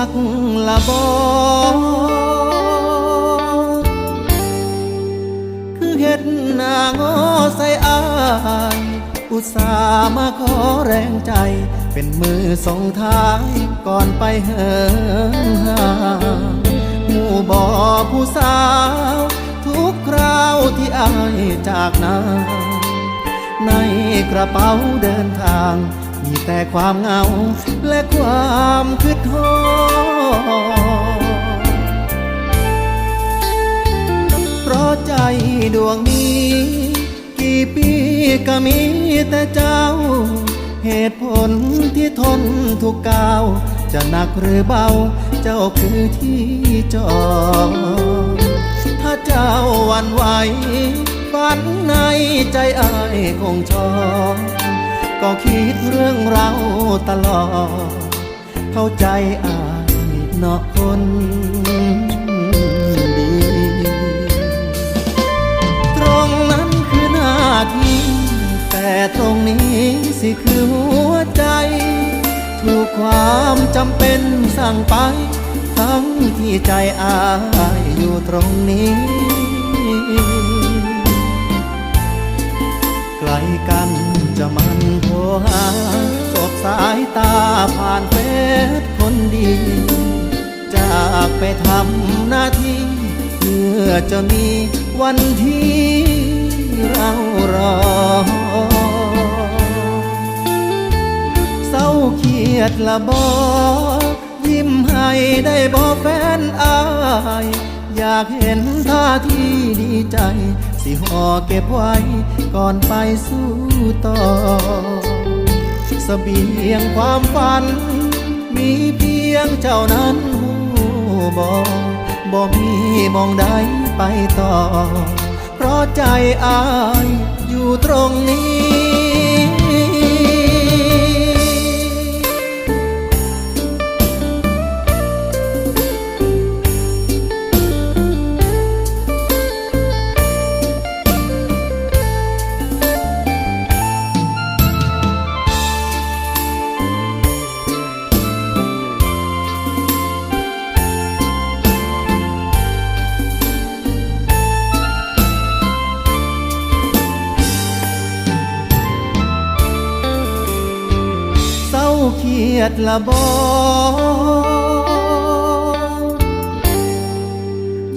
ักละบอคือเห็ดหน้างอใส่อาย อุตส่าห์มาขอแรงใจ เป็นมือส่งท้ายก่อนไปเหินห่างหมู่บ่อผู้สาว ทุกคราวที่อายจากนาในกระเป๋าเดินทาง มีแต่ความเหงาและความคิดทอเพราะใจดวงนี้ กี่ปีก็มีแต่เจ้า เหตุผลที่ทนทุกก้าว จะหนักหรือเบา เจ้าคือที่จอดถ้าเจ้าวันไหวฝันในใจอายคงชอบ ก็คิดเรื่องเราตลอด เข้าใจอายนาะคนดี ตรงนั้นคือหน้าที่ แต่ตรงนี้สิคือหัวใจ ถูกความจำเป็นสั่งไป ทั้งที่ใจอายอยู่ตรงนี้ไกลกันจะมัน หาสบสายตาผ่านเฟซคนดี จากไปทำหน้าที่เพื่อจะมีวันที่เรารอ เศร้าเครียดละบอยิ้มให้ได้บอแฟนอายอยากเห็นท่าทีดีใจ สิห่อเก็บไว้ก่อนไปสู้ต่อ เสบียงความฝัน มีเพียงเจ้านั้นหูบอบ่มีมองใดไปต่อ เพราะใจอายอยู่ตรงนี้ ยดละบอ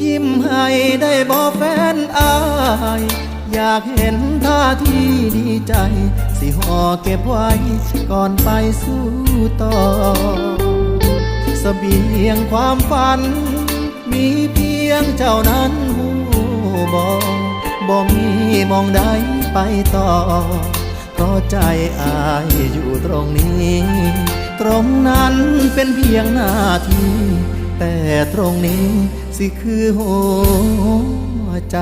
ยิ้มให้ได้บอแฟนอาย อยากเห็นท่าที่ดีใจ สิห่อเก็บไว้ก่อนไปสู้ต่อเสบียงความฝัน มีเพียงเจ้านั้นหูบอบ่มีมองใดไปต่อ เพราะใจอายอยู่ตรงนี้ ตรงนั้นเป็นเพียงหน้าที่ แต่ตรงนี้สิคือหัวใจ